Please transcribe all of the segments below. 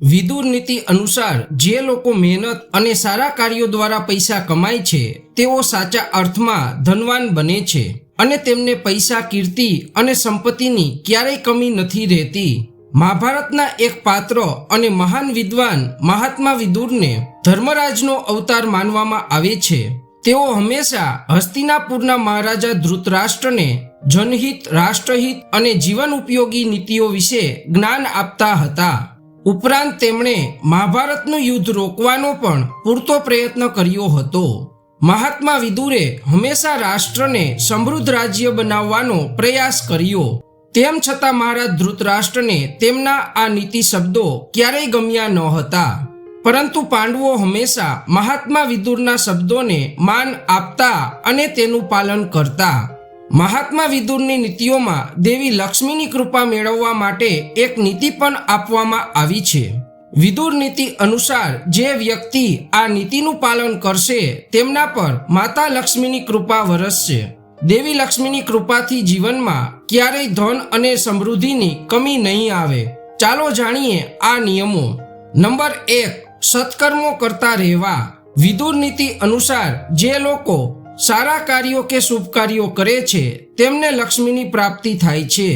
વિદુર નીતિ અનુસાર જે લોકો મહેનત અને સારા કાર્યો દ્વારા પૈસા કમાય છે, તેઓ સાચા અર્થમાં ધનવાન બને છે અને તેમને પૈસા, કીર્તિ અને સંપત્તિની ક્યારેય કમી નથી રહેતી. મહાભારતના એક પાત્ર અને મહાન વિદ્વાન મહાત્મા વિદુરને ધર્મરાજનો અવતાર માનવામાં આવે છે. તેઓ હંમેશા હસ્તિનાપુરના મહારાજા ધૃતરાષ્ટ્રને જનહિત, રાષ્ટ્રહિત અને જીવન ઉપયોગી નીતિઓ વિશે જ્ઞાન આપતા હતા. ઉપરાંત તેમણે મહાભારતનું યુદ્ધ રોકવાનો પણ પૂરતો પ્રયત્ન કર્યો હતો. મહાત્મા વિદુરે હંમેશા રાષ્ટ્રને સમૃદ્ધ રાજ્ય બનાવવાનો પ્રયાસ કર્યો. તેમ છતાં મહારાજ ધૃતરાષ્ટ્રને તેમના આ નીતિ શબ્દો ક્યારેય ગમ્યા ન હતા. પરંતુ પાંડવો હંમેશા મહાત્મા વિદુરના શબ્દોને માન આપતા અને તેનું પાલન કરતા મહાત્મા વિદુરની નીતિઓમાં દેવી લક્ષ્મીની કૃપા મેળવવા માટે એક નીતિ પણ આપવામાં આવી છે. વિદુર નીતિ અનુસાર જે વ્યક્તિ આ નીતિનું પાલન કરશે તેમના પર માતા લક્ષ્મીની કૃપા વરસશે. દેવી લક્ષ્મીની કૃપાથી જીવનમાં ક્યારેય ધન અને સમૃદ્ધિની કમી નહીં આવે. ચાલો જાણીએ આ નિયમો. નંબર એક, સત્કર્મો કરતા રહેવા. વિદુર નીતિ અનુસાર જે લોકો સારા કાર્યો કે શુભ કાર્યો કરે છે, તેમને લક્ષ્મીની પ્રાપ્તિ થાય છે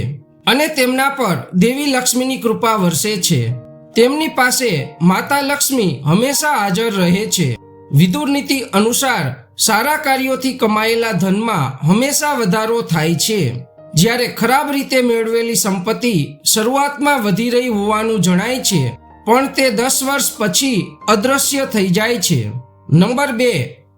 અને તેમના પર દેવી લક્ષ્મીની કૃપા વરસે છે. તેમની પાસે માતા લક્ષ્મી હંમેશા હાજર રહે છે. વિદુર નીતિ અનુસાર સારા કાર્યોથી કમાયેલા ધનમાં હંમેશા વધારો થાય છે. જ્યારે ખરાબ રીતે મેળવેલી સંપત્તિ શરૂઆતમાં વધી રહી હોવાનું જણાય છે, પણ તે દસ વર્ષ પછી અદૃશ્ય થઈ જાય છે. નંબર બે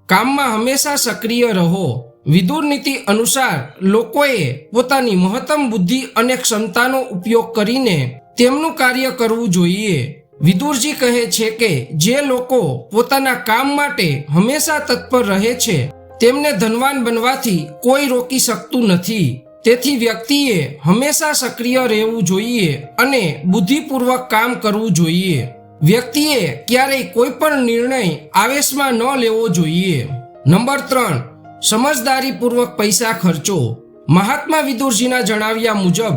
કામમાં હંમેશા સક્રિય રહો. વિદુર નીતિ અનુસાર લોકોએ પોતાની મહત્તમ બુદ્ધિ અને ક્ષમતાનો ઉપયોગ કરીને તેમનું કાર્ય કરવું જોઈએ. વિદુરજી કહે છે કે જે લોકો પોતાના કામ માટે હંમેશા તત્પર રહે છે, તેમને ધનવાન બનવાથી કોઈ રોકી શકતું નથી. તેથી વ્યક્તિએ હંમેશા સક્રિય રહેવું જોઈએ અને બુદ્ધિપૂર્વક કામ કરવું જોઈએ. વ્યક્તિએ ક્યારેય કોઈ પણ નિર્ણય આવેશમાં ન લેવો જોઈએ. નંબર ત્રણ, સમજદારીપૂર્વક પૈસા ખર્ચો. મહાત્મા વિદુરજીના જણાવ્યા મુજબ,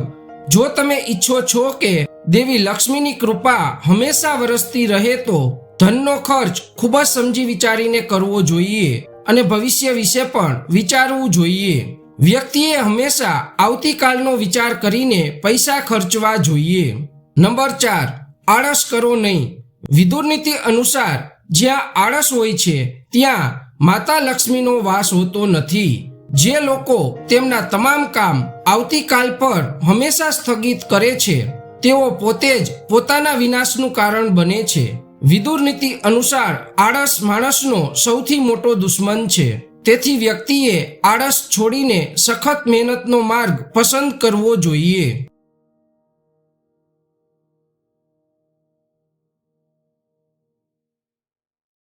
જો તમે ઈચ્છો છો કે દેવી લક્ષ્મીની કૃપા હંમેશા વરસતી રહે તો ધનનો ખર્ચ ખૂબ જ સમજી વિચારીને કરવો જોઈએ અને ભવિષ્ય વિશે પણ વિચારવું જોઈએ. વ્યક્તિએ હંમેશા આવતીકાલનો વિચાર કરીને પૈસા ખર્ચવા જોઈએ. નંબર ચાર, આળસ કરો નહીં. વિદુર નીતિ અનુસાર જ્યાં આળસ હોય છે, ત્યાં માતા લક્ષ્મીનો વાસ હોતો નથી. જે લોકો તેમના તમામ કામ આવતીકાલ પર હંમેશા સ્થગિત કરે છે, તેઓ પોતે જ પોતાના વિનાશનું કારણ બને છે. વિદુર નીતિ અનુસાર આળસ માણસનો સૌથી મોટો દુશ્મન છે. તેથી વ્યક્તિએ આળસ છોડીને સખત મહેનતનો માર્ગ પસંદ કરવો જોઈએ.